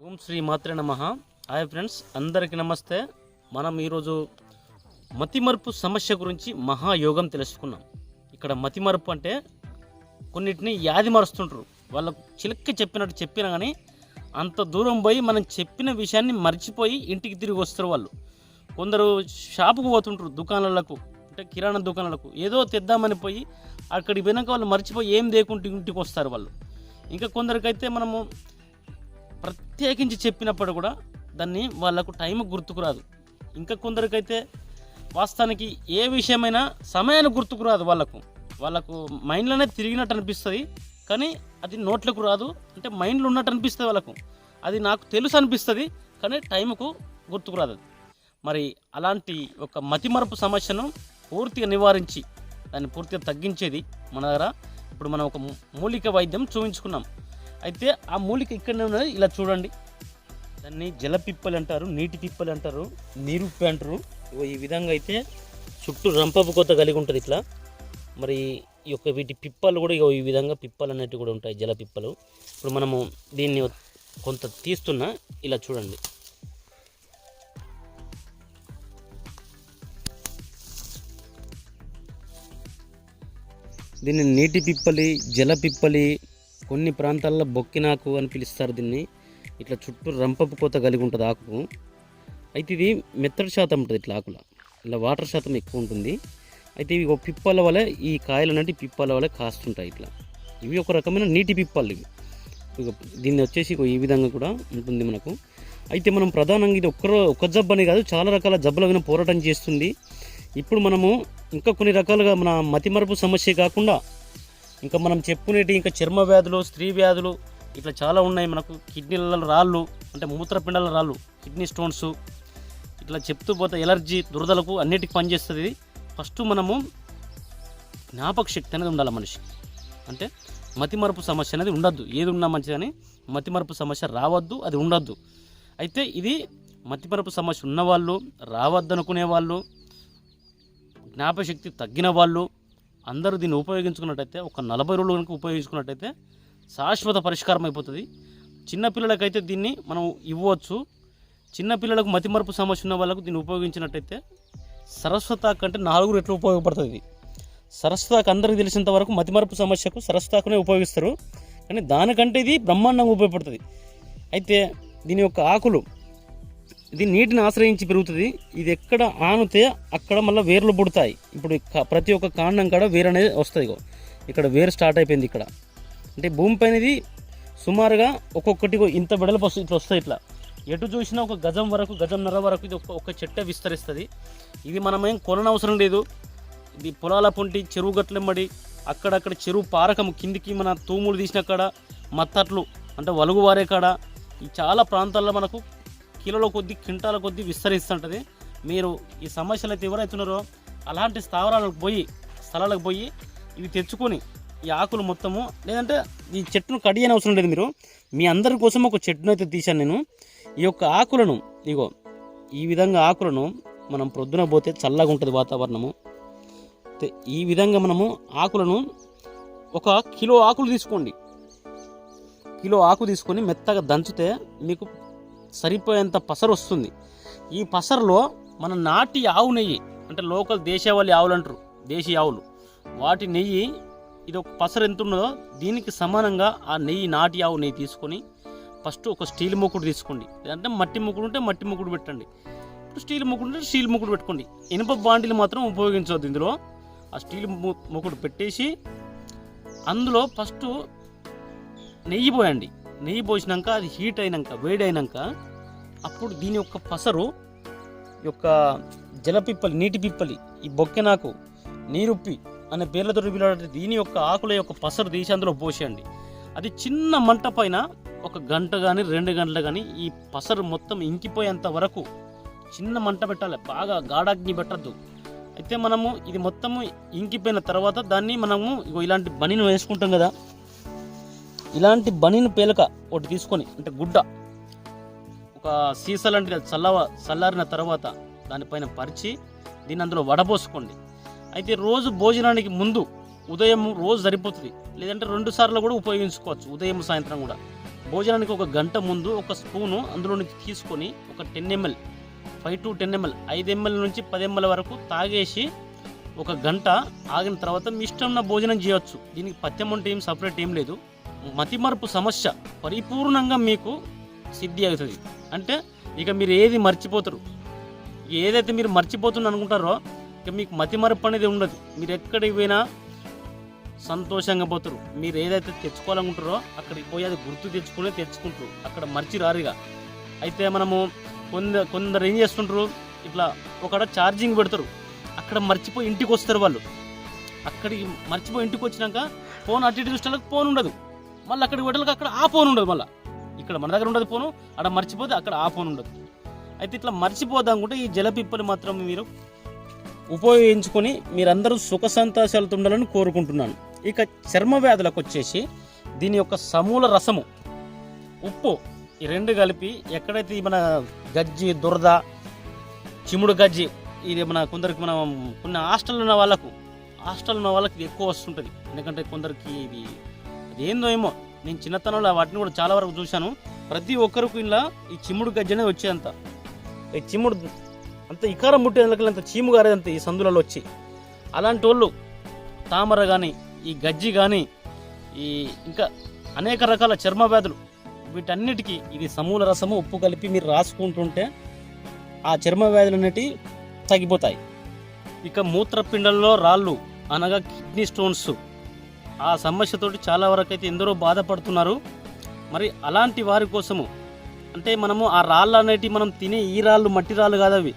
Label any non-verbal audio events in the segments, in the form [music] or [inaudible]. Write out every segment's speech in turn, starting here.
ఓం శ్రీ మాత్రే నమ. Hi friends అందరికీ నమస్తే. మనం ఈరోజు మతిమరుపు సమస్య గురించి మహాయోగం తెలుసుకున్నాం. ఇక్కడ మతిమరుపు అంటే కొన్నిటిని యాది మరుస్తుంటారు. వాళ్ళకు చిలక్క చెప్పినట్టు చెప్పినా కానీ అంత దూరం పోయి మనం చెప్పిన విషయాన్ని మర్చిపోయి ఇంటికి తిరిగి వస్తారు వాళ్ళు. కొందరు షాపుకు పోతుంటారు దుకాణాలకు అంటే కిరాణా దుకాణాలకు. ఏదో తెద్దామని పోయి అక్కడికి పోయినాక వాళ్ళు మర్చిపోయి ఏం లేకుంటే ఇంటికి వస్తారు వాళ్ళు. ఇంకా కొందరికైతే మనము ప్రత్యేకించి చెప్పినప్పుడు కూడా దాన్ని వాళ్ళకు టైం గుర్తుకు రాదు. ఇంకా కొందరికైతే వాస్తవానికి ఏ విషయమైనా సమయాన్ని గుర్తుకు రాదు వాళ్ళకు. వాళ్ళకు మైండ్లోనే తిరిగినట్టు అనిపిస్తుంది కానీ అది నోట్లకు రాదు. అంటే మైండ్లో ఉన్నట్టు అనిపిస్తుంది వాళ్ళకు. అది నాకు తెలుసు అనిపిస్తుంది కానీ టైంకు గుర్తుకు రాదు. అది. మరి అలాంటి ఒక మతిమరపు సమస్యను పూర్తిగా నివారించి దాన్ని పూర్తిగా తగ్గించేది మన దగ్గర. ఇప్పుడు మనం ఒక మూలిక వైద్యం చూపించుకున్నాం అయితే ఆ మూలిక ఇక్కడనే ఉన్నది. ఇలా చూడండి. దాన్ని జల పిప్పలు అంటారు నీటి పిప్పలు అంటారు నీరుప్పి అంటారు. ఈ విధంగా అయితే చుట్టూ రంపపు కొత్త కలిగి ఉంటుంది ఇట్లా. మరి ఈ యొక్క వీటి పిప్పలు కూడా ఇగో ఈ విధంగా పిప్పలు అనేటివి కూడా ఉంటాయి జల పిప్పలు. ఇప్పుడు మనము దీన్ని కొంత తీస్తున్నా ఇలా చూడండి. దీన్ని నీటి పిప్పలి జల పిప్పలి కొన్ని ప్రాంతాల్లో బొక్కినాకు అని పిలుస్తారు దీన్ని. ఇట్లా చుట్టూ రంపపు కోత కలిగి ఉంటుంది ఆకు అయితే ఇది మెత్తడి శాతం ఉంటుంది ఇట్లా ఆకుల. ఇలా వాటర్ శాతం ఎక్కువ ఉంటుంది. అయితే ఇవి ఒక పిప్పల వల్ల ఈ కాయలు అనేవి పిప్పల వల్ల కాస్తుంటాయి ఇట్లా. ఇవి ఒక రకమైన నీటి పిప్పలు ఇవి. దీన్ని వచ్చేసి ఈ విధంగా కూడా ఉంటుంది మనకు. అయితే మనం ప్రధానంగా ఇది ఒక్క ఒక్క జబ్బు అని కాదు చాలా రకాల జబ్బుల మీద పోరాటం చేస్తుంది. ఇప్పుడు మనము ఇంకా కొన్ని రకాలుగా మన మతిమరుపు సమస్య కాకుండా ఇంకా మనం చెప్పుకునేటి ఇంకా చర్మ వ్యాధులు స్త్రీ వ్యాధులు ఇట్లా చాలా ఉన్నాయి మనకు. కిడ్నీల రాళ్ళు అంటే మూత్రపిండాల రాళ్ళు కిడ్నీ స్టోన్స్. ఇట్లా చెప్తూ పోతే ఎలర్జీ దురదలకు అన్నిటికి పనిచేస్తుంది ఇది. ఫస్ట్ మనము జ్ఞాపక శక్తి అనేది ఉండాలి మనిషికి. అంటే మతిమరుపు సమస్య అనేది ఉండద్దు. ఏది ఉన్నా మంచిది కానీ మతిమరుపు సమస్య రావద్దు అది ఉండద్దు. అయితే ఇది మతిమరుపు సమస్య ఉన్నవాళ్ళు రావద్దనుకునే వాళ్ళు జ్ఞాపశక్తి తగ్గిన వాళ్ళు అందరూ దీన్ని ఉపయోగించుకున్నట్టయితే ఒక నలభై రోజులు కనుక ఉపయోగించుకున్నట్టయితే శాశ్వత పరిష్కారం అయిపోతుంది. చిన్నపిల్లలకైతే దీన్ని మనం ఇవ్వచ్చు. చిన్నపిల్లలకు మతిమరుపు సమస్య ఉన్న వాళ్ళకు దీన్ని ఉపయోగించినట్టయితే సరస్వతాక్ అంటే నాలుగు రెట్లు ఉపయోగపడుతుంది. ఇది సరస్వతాకు అందరికీ తెలిసినంత వరకు మతిమరుపు సమస్యకు సరస్వతాకునే ఉపయోగిస్తారు. కానీ దానికంటే ఇది బ్రహ్మాండంగా ఉపయోగపడుతుంది. అయితే దీని యొక్క ఆకులు ఇది నీటిని ఆశ్రయించి పెరుగుతుంది. ఇది ఎక్కడ ఆనితే అక్కడ మళ్ళీ వేర్లు పుడతాయి. ఇప్పుడు ప్రతి ఒక్క కాండం కాడ వేరు అనేది వస్తుంది ఇక్కడ వేరు స్టార్ట్ అయిపోయింది ఇక్కడ. అంటే భూమిపైన ఇది సుమారుగా ఒక్కొక్కటి ఇంత వెడల్పు వస్తుంది ఇట్లా వస్తాయి ఇట్లా. ఎటు చూసినా ఒక గజం వరకు గజం గజంన్నర వరకు ఇది ఒక ఒక చెట్టే విస్తరిస్తుంది. ఇది మనమేం కొననవసరం లేదు. ఇది పొలాల పొంటి చెరువు గట్లెమ్మడి అక్కడక్కడ చెరువు పారకం కిందికి మన తూములు తీసిన కాడ మత్తట్లు అంటే వలుగువారే కాడ ఈ చాలా ప్రాంతాల్లో మనకు కిలోల కొద్దీ క్వింటాల కొద్దీ విస్తరిస్తుంటుంది. మీరు ఈ సమస్యలు అయితే ఎవరైతున్నారో అలాంటి స్థావరాలకు పోయి స్థలాలకు పోయి ఇవి తెచ్చుకొని ఈ ఆకులు మొత్తము లేదంటే ఈ చెట్టును కడియని అవసరం లేదు మీరు. మీ అందరి కోసం ఒక చెట్టును అయితే తీశాను నేను. ఈ యొక్క ఆకులను ఇగో ఈ విధంగా ఆకులను మనం ప్రొద్దున పోతే చల్లగా ఉంటుంది వాతావరణము. ఈ విధంగా మనము ఆకులను ఒక కిలో ఆకులు తీసుకోండి. కిలో ఆకు తీసుకొని మెత్తగా దంచితే మీకు సరిపోయేంత పసరు వస్తుంది. ఈ పసరులో మన నాటి ఆవు నెయ్యి అంటే లోకల్ దేశవాళీ ఆవులు అంటారు దేశీ ఆవులు. వాటి నెయ్యి ఇది ఒక పసరు ఎంత ఉన్నదో దీనికి సమానంగా ఆ నెయ్యి నాటి ఆవు నెయ్యి తీసుకొని ఫస్ట్ ఒక స్టీల్ ముక్కుడు తీసుకోండి. లేదంటే మట్టి మూకుడు ఉంటే మట్టి ముక్కుడు పెట్టండి. ఇప్పుడు స్టీల్ ముక్కుడు ఉంటే స్టీల్ ముక్కుడు పెట్టుకోండి. ఇనుప బాండీలు మాత్రం ఉపయోగించవద్దు ఇందులో. ఆ స్టీల్ ముక్కుడు పెట్టేసి అందులో ఫస్ట్ నెయ్యి పోయండి. నెయ్యి పోసినాక అది హీట్ అయినాక వేడి అయినాక అప్పుడు దీని యొక్క పసరు ఈ యొక్క జలపిప్పలి నీటి పిప్పలి ఈ బొక్కెనాకు నీరుప్పి అనే పేర్లతో పిలవడే దీని యొక్క ఆకుల యొక్క పసరు తీసి అందులో పోసేయండి. అది చిన్న మంట పైన ఒక గంట కానీ రెండు గంటలు కానీ ఈ పసరు మొత్తం ఇంకిపోయేంత వరకు చిన్న మంట పెట్టాలి. బాగా గాఢాగ్ని పెట్టద్దు. అయితే మనము ఇది మొత్తము ఇంకిపోయిన తర్వాత దాన్ని మనము ఇలాంటి బనీను వేసుకుంటాం కదా ఇలాంటి బనిన పేలక ఒకటి తీసుకొని అంటే గుడ్డ ఒక సీసా లాంటిది చల్లవ చల్లారిన తర్వాత దానిపైన పరిచి దీన్ని అందులో వడపోసుకోండి. అయితే రోజు భోజనానికి ముందు ఉదయం రోజు సరిపోతుంది. లేదంటే రెండు సార్లు కూడా ఉపయోగించుకోవచ్చు ఉదయం సాయంత్రం కూడా. భోజనానికి ఒక గంట ముందు ఒక స్పూను అందులో నుంచి తీసుకొని ఒక ten ml five to ten ml ఐదు ఎంఎల్ నుంచి పది ఎంఎల్ వరకు తాగేసి ఒక గంట ఆగిన తర్వాత మీ ఇష్టం ఉన్న భోజనం చేయొచ్చు. దీనికి పథ్యం అంటే ఏం సపరేట్ ఏం లేదు. మతిమరుపు సమస్య పరిపూర్ణంగా మీకు సిద్ధి అవుతుంది. అంటే ఇక మీరు ఏది మర్చిపోతారు? ఏదైతే మీరు మర్చిపోతుంది అనుకుంటారో ఇక మీకు మతిమరుపు అనేది ఉండదు. మీరు ఎక్కడికి పోయినా సంతోషంగా పోతారు. మీరు ఏదైతే తెచ్చుకోవాలనుకుంటారో అక్కడికి పోయి అది గుర్తు తెచ్చుకునే తెచ్చుకుంటారు. అక్కడ మర్చి రారుగా అయితే మనము కొందరు కొందరు ఏం చేస్తుంటారు? ఇట్లా ఒకడ ఛార్జింగ్ పెడతారు. అక్కడ మర్చిపోయి ఇంటికి వస్తారు వాళ్ళు. అక్కడికి మర్చిపోయి ఇంటికి వచ్చినాక ఫోన్ అటు ఇటు చూసేలకు ఫోన్ ఉండదు. మళ్ళీ అక్కడికి పెట్టాలకు అక్కడ ఆ ఫోన్ ఉండదు మళ్ళీ. ఇక్కడ మన దగ్గర ఉండదు ఫోను అక్కడ మర్చిపోతే అక్కడ ఆ ఫోన్ ఉండదు. అయితే ఇట్లా మర్చిపోదాం ఈ జలపిప్పలు మాత్రం మీరు ఉపయోగించుకొని మీరందరూ సుఖ సంతోషాలతో ఉండాలని కోరుకుంటున్నాను. ఇక చర్మ వ్యాధులకు వచ్చేసి దీని యొక్క సమూల రసము ఉప్పు ఈ రెండు కలిపి ఎక్కడైతే మన గజ్జి దురద చిముడు గజ్జి ఇది మన కొందరికి మనం కొన్ని హాస్టల్ ఉన్న వాళ్ళకు హాస్టల్ ఉన్న వాళ్ళకి ఎక్కువ వస్తుంటుంది. ఎందుకంటే కొందరికి ఇది అది ఏందో ఏమో. నేను చిన్నతనంలో వాటిని కూడా చాలా వరకు చూశాను. ప్రతి ఒక్కరికి ఇలా ఈ చిమ్ముడు గజ్జనే వచ్చేంత. ఈ చిమ్ముడు అంత ఇకారం ముట్టేందుకు అంత చీము గారేదంత ఈ సందులలో వచ్చి. అలాంటి వాళ్ళు తామర కానీ ఈ గజ్జి కానీ ఈ ఇంకా అనేక రకాల చర్మ వ్యాధులు వీటన్నిటికీ ఇది సమూల రసము ఉప్పు కలిపి మీరు రాసుకుంటుంటే ఆ చర్మ వ్యాధులు అనేటివి తగ్గిపోతాయి. ఇక మూత్రపిండంలో రాళ్ళు అనగా కిడ్నీ స్టోన్స్ ఆ సమస్యతోటి చాలా వరకు అయితే ఎందరో బాధపడుతున్నారు. మరి అలాంటి వారి కోసము అంటే మనము ఆ రాళ్ళు అనేటివి మనం తినే ఈ రాళ్ళు మట్టి రాళ్ళు కాదు అవి.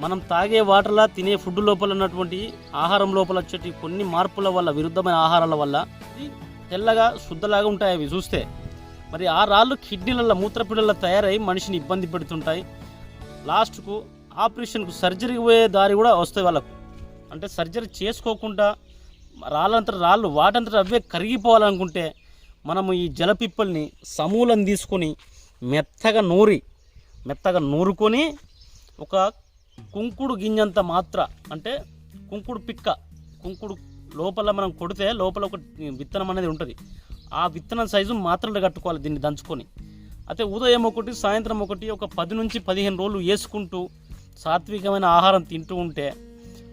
మనం తాగే వాటర్లా తినే ఫుడ్ లోపల ఉన్నటువంటి ఆహారం లోపల వచ్చేటి కొన్ని మార్పుల వల్ల విరుద్ధమైన ఆహారాల వల్ల తెల్లగా శుద్ధలాగా ఉంటాయి అవి చూస్తే. మరి ఆ రాళ్ళు కిడ్నీలలో మూత్రపిండల్లో తయారై మనిషిని ఇబ్బంది పెడుతుంటాయి. లాస్ట్కు ఆపరేషన్కు సర్జరీకి పోయే దారి కూడా వస్తాయి వాళ్ళకు. అంటే సర్జరీ చేసుకోకుండా రాళ్ళంతట రాళ్ళు వాటంతట అవే కరిగిపోవాలనుకుంటే మనము ఈ జలపిప్పల్ని సమూలం తీసుకొని మెత్తగా నూరి మెత్తగా నూరుకొని ఒక కుంకుడు గింజంత మాత్ర అంటే కుంకుడు పిక్క కుంకుడు లోపల మనం కొడితే లోపల ఒక విత్తనం అనేది ఉంటుంది. ఆ విత్తనం సైజు మాత్రలు కట్టుకోవాలి దీన్ని దంచుకొని. అయితే ఉదయం ఒకటి సాయంత్రం ఒకటి ఒక పది నుంచి పదిహేను రోజులు వేసుకుంటూ సాత్వికమైన ఆహారం తింటూ ఉంటే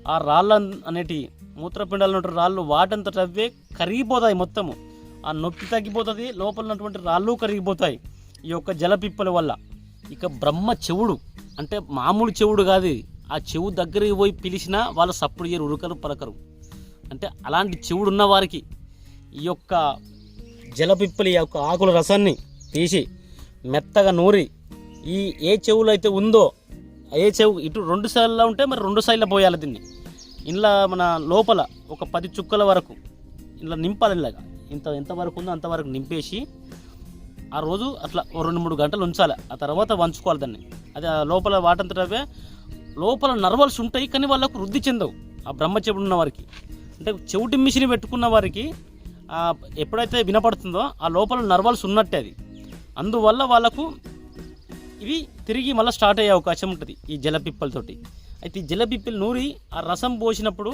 ఆ రాళ్ళ అనేటి మూత్రపిండాలు ఉన్నటువంటి రాళ్ళు వాటంతట అవే కరిగిపోతాయి మొత్తము. ఆ నొప్పి తగ్గిపోతుంది లోపల ఉన్నటువంటి రాళ్ళు కరిగిపోతాయి. ఈ యొక్క జలపిప్పల వల్ల. ఇక బ్రహ్మ చెవుడు అంటే మామూలు చెవుడు కాదు ఆ చెవు దగ్గరికి పోయి పిలిచినా వాళ్ళు సప్పుడు చేయరు ఉరుకరు పలకరు. అంటే అలాంటి చెవుడు ఉన్న వారికి ఈ యొక్క జలపిప్పలి యొక్క ఆకుల రసాన్ని తీసి మెత్తగా నూరి ఈ ఏ చెవులో అయితే ఉందో ఏ చెవు ఇటు రెండు సైడ్లో ఉంటే మరి రెండు సైడ్లో పోయాలి దీన్ని. ఇంట్లో మన లోపల ఒక పది చుక్కల వరకు ఇంట్లో నింపాలి ఇలాగా ఇంత ఎంతవరకు ఉందో అంతవరకు నింపేసి ఆ రోజు అట్లా ఓ రెండు మూడు గంటలు ఉంచాలి. ఆ తర్వాత వంచుకోవాలి దాన్ని. అది ఆ లోపల వాటంతటవే లోపల నర్వల్స్ ఉంటాయి కానీ వాళ్ళకు వృద్ధి చెందవు. ఆ బ్రహ్మచెవుడు ఉన్న వారికి. అంటే చెవిటి మిషన్ పెట్టుకున్న వారికి ఎప్పుడైతే వినపడుతుందో ఆ లోపల నర్వల్స్ ఉన్నట్టే అది. అందువల్ల వాళ్ళకు ఇవి తిరిగి మళ్ళీ స్టార్ట్ అయ్యే అవకాశం ఉంటుంది ఈ జలపిప్పలతోటి. అయితే ఈ జలపిప్పలు నూరి ఆ రసం పోసినప్పుడు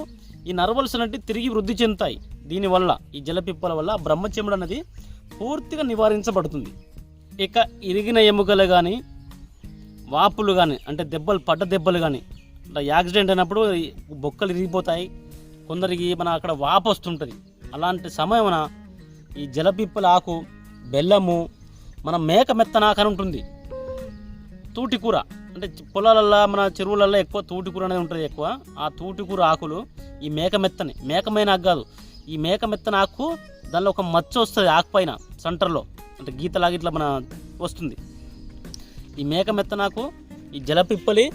ఈ నర్వల్స్ అంటే తిరిగి వృద్ధి చెందుతాయి. దీనివల్ల ఈ జలపిప్పల వల్ల బ్రహ్మచముడు అనేది పూర్తిగా నివారించబడుతుంది. ఇక ఇరిగిన ఎముకలు కానీ వాపులు కానీ అంటే దెబ్బలు పడ్డ దెబ్బలు కానీ అంటే యాక్సిడెంట్ అయినప్పుడు బొక్కలు ఇరిగిపోతాయి. కొందరికి మన అక్కడ వాపు వస్తుంటుంది. అలాంటి సమయమున ఈ జలపిప్పల ఆకు బెల్లము మన మేక మెత్తనాకని అని ఉంటుంది తూటికూర. అంటే పొలాలల్లో మన చెరువులలో ఎక్కువ తూటికూర అనేది ఉంటుంది ఎక్కువ. ఆ తూటికూర ఆకులు ఈ మేక మెత్తని. మేకమైన ఆకు కాదు. ఈ మేక మెత్తన ఆకు దానిలో ఒక మచ్చ వస్తుంది ఆకు పైన సెంటర్లో. అంటే గీతలాగా ఇట్లా మన వస్తుంది. ఈ మేక మెత్తనాకు ఈ జలపిప్పలి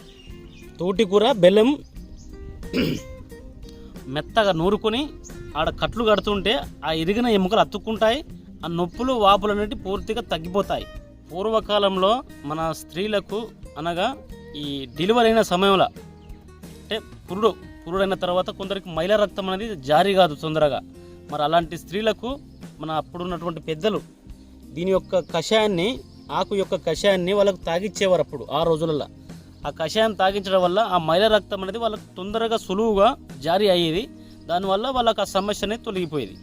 తోటికూర బెల్లం [clears throat] మెత్తగా నూరుకొని ఆడ కట్లు కడుతుంటే ఆ ఇరిగిన ఎముకలు అతుక్కుంటాయి. ఆ నొప్పులు వాపులు అనేవి పూర్తిగా తగ్గిపోతాయి. పూర్వకాలంలో మన స్త్రీలకు అనగా ఈ డెలివరీ అయిన సమయంలో అంటే పురుడు పురుడైన తర్వాత కొందరికి మైల రక్తం అనేది జారీ కాదు తొందరగా. మరి అలాంటి స్త్రీలకు మన అప్పుడున్నటువంటి పెద్దలు దీని యొక్క కషాయాన్ని ఆకు యొక్క కషాయాన్ని వాళ్ళకు తాగిచ్చేవారు అప్పుడు ఆ రోజులలో ఆ కషాయం తాగించడం వల్ల ఆ మైల రక్తం అనేది వాళ్ళకు తొందరగా సులువుగా జారీ అయ్యేది. దానివల్ల వాళ్ళకి ఆ సమస్య అనేది తొలగిపోయేది.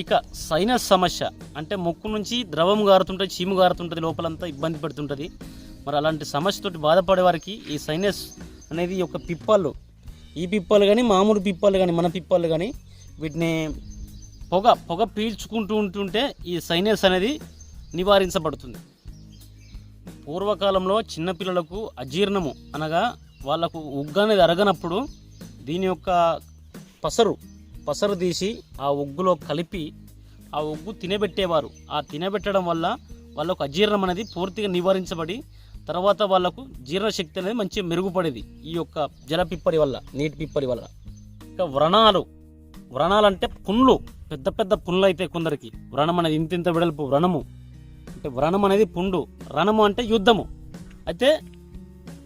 ఇక సైనస్ సమస్య అంటే ముక్కు నుంచి ద్రవం గారుతుంటుంది చీము గారుతుంటుంది లోపలంతా ఇబ్బంది పెడుతుంటుంది. మరి అలాంటి సమస్యతోటి బాధపడే వారికి ఈ సైనస్ అనేది ఒక పిప్పలు ఈ పిప్పలు కానీ మామూలు పిప్పలు కానీ మన పిప్పలు కానీ వీటిని పొగ పొగ పీల్చుకుంటూ ఉంటుంటే ఈ సైనస్ అనేది నివారించబడుతుంది. పూర్వకాలంలో చిన్నపిల్లలకు అజీర్ణము అనగా వాళ్ళకు ఉగ్గు అనేది అరగనప్పుడు దీని యొక్క పసరు పసరు తీసి ఆ ఉగ్గులో కలిపి ఆ ఉగ్గు తినబెట్టేవారు. ఆ తినబెట్టడం వల్ల వాళ్ళకు అజీర్ణం అనేది పూర్తిగా నివారించబడి తర్వాత వాళ్ళకు జీర్ణశక్తి అనేది మంచిగా మెరుగుపడేది. ఈ యొక్క జల పిప్పరి వల్ల నీటి పిప్పరి వల్ల. ఇంకా వ్రణాలు వ్రణాలు అంటే పుండ్లు. పెద్ద పెద్ద పుండ్లు అయితే కొందరికి. వ్రణం అనేది ఇంత ఇంత వెడల్పు వ్రణము. అంటే వ్రణం అనేది పుండు. రణము అంటే యుద్ధము. అయితే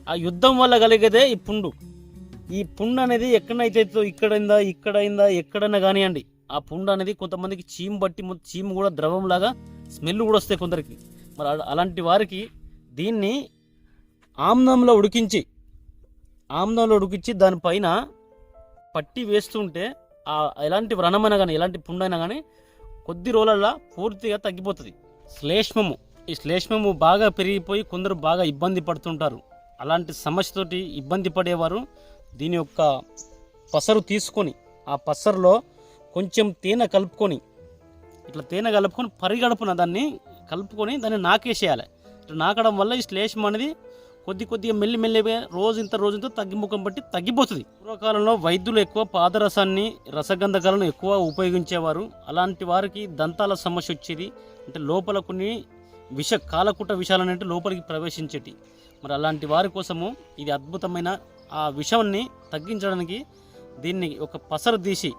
ఆ యుద్ధం వల్ల కలిగేదే ఈ పుండు. ఈ పుండు అనేది ఎక్కడైతే ఇక్కడైందా ఇక్కడైందా ఎక్కడైనా కానివ్వండి ఆ పుండు అనేది కొంతమందికి చీము బట్టి చీము కూడా ద్రవంలాగా స్మెల్ కూడా వస్తాయి కొందరికి. మరి అలాంటి వారికి దీన్ని ఆమ్నంలో ఉడికించి ఆమ్నంలో ఉడికించి దానిపైన పట్టి వేస్తుంటే ఆ ఎలాంటి వ్రణమైనా కానీ ఎలాంటి పుండైనా కానీ కొద్ది రోజులలో పూర్తిగా తగ్గిపోతుంది. శ్లేష్మము. ఈ శ్లేష్మము బాగా పెరిగిపోయి కొందరు బాగా ఇబ్బంది పడుతుంటారు. అలాంటి సమస్యతోటి ఇబ్బంది పడేవారు దీని యొక్క పసరు తీసుకొని ఆ పసరులో కొంచెం తేనె కలుపుకొని ఇట్లా తేనె కలుపుకొని పరిగడుపున దాన్ని కలుపుకొని దాన్ని నాకేసేయాలి. ఇట్లా నాకడం వల్ల ఈ శ్లేషం అనేది కొద్ది కొద్దిగా మెల్లి మెల్లిగా రోజు ఇంత రోజు ఇంత తగ్గిముఖం బట్టి తగ్గిపోతుంది. పూర్వకాలంలో వైద్యులు ఎక్కువ పాదరసాన్ని రసగంధకాలను ఎక్కువ ఉపయోగించేవారు. అలాంటి వారికి దంతాల సమస్య వచ్చేది. అంటే లోపల కొన్ని విష కాలకుట విషాలు అనేవి లోపలికి ప్రవేశించేటి. మరి అలాంటి వారి కోసము ఇది అద్భుతమైన ఆ విషాన్ని తగ్గించడానికి దీన్ని ఒక పసరు తీసి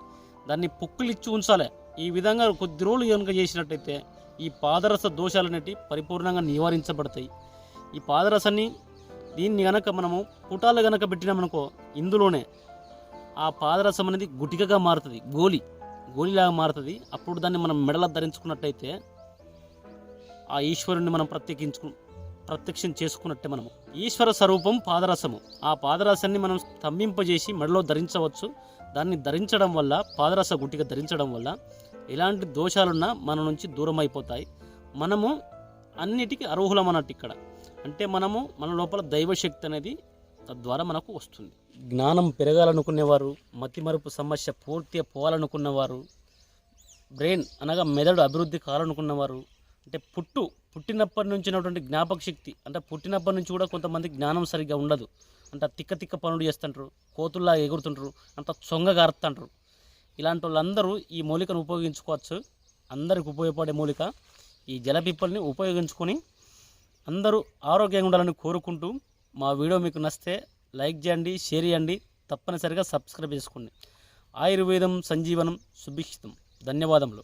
దాన్ని పుక్కులిచ్చి ఉంచాలి. ఈ విధంగా కొద్ది రోజులు కనుక చేసినట్టయితే ఈ పాదరస దోషాలు అనేటివి పరిపూర్ణంగా నివారించబడతాయి. ఈ పాదరసాన్ని దీన్ని గనక మనము పుటాలు గనక పెట్టినామనుకో ఇందులోనే ఆ పాదరసం అనేది గుటికగా మారుతుంది గోలి గోలిలాగా మారుతుంది. అప్పుడు దాన్ని మనం మెడల ధరించుకున్నట్టయితే ఆ ఈశ్వరుణ్ణి మనం ప్రత్యేకించుకు ప్రత్యక్షం చేసుకున్నట్టే మనము. ఈశ్వర స్వరూపం పాదరసము. ఆ పాదరసాన్ని మనం స్తంభింపజేసి మెడలో ధరించవచ్చు. దాన్ని ధరించడం వల్ల పాదరస గుట్టిగా ధరించడం వల్ల ఎలాంటి దోషాలున్నా మన నుంచి దూరం అయిపోతాయి మనము అన్నిటికీ అర్హులం అన్నట్టు ఇక్కడ. అంటే మనము మన లోపల దైవశక్తి అనేది తద్వారా మనకు వస్తుంది. జ్ఞానం పెరగాలనుకునేవారు మతిమరుపు సమస్య పూర్తిగా పోవాలనుకున్నవారు బ్రెయిన్ అనగా మెదడు అభివృద్ధి కావాలనుకున్నవారు అంటే పుట్టు పుట్టినప్పటి నుంచి ఉన్నటువంటి జ్ఞాపక శక్తి అంటే పుట్టినప్పటి నుంచి కూడా కొంతమంది జ్ఞానం సరిగ్గా ఉండదు. అంటే తిక్క తిక్క పనులు చేస్తుంటారు కోతుల్లా ఎగురుతుంటారు అంత చొంగగా గారుతుంటారు ఇలాంటి వాళ్ళందరూ ఈ మూలికను ఉపయోగించుకోవచ్చు. అందరికి ఉపయోగపడే మూలిక ఈ జలపిప్పల్ని ఉపయోగించుకొని అందరూ ఆరోగ్యంగా ఉండాలని కోరుకుంటూ మా వీడియో మీకు నచ్చితే లైక్ చేయండి షేర్ చేయండి తప్పనిసరిగా సబ్స్క్రైబ్ చేసుకోండి. ఆయుర్వేదం సంజీవనం సుభిక్షితం. ధన్యవాదములు.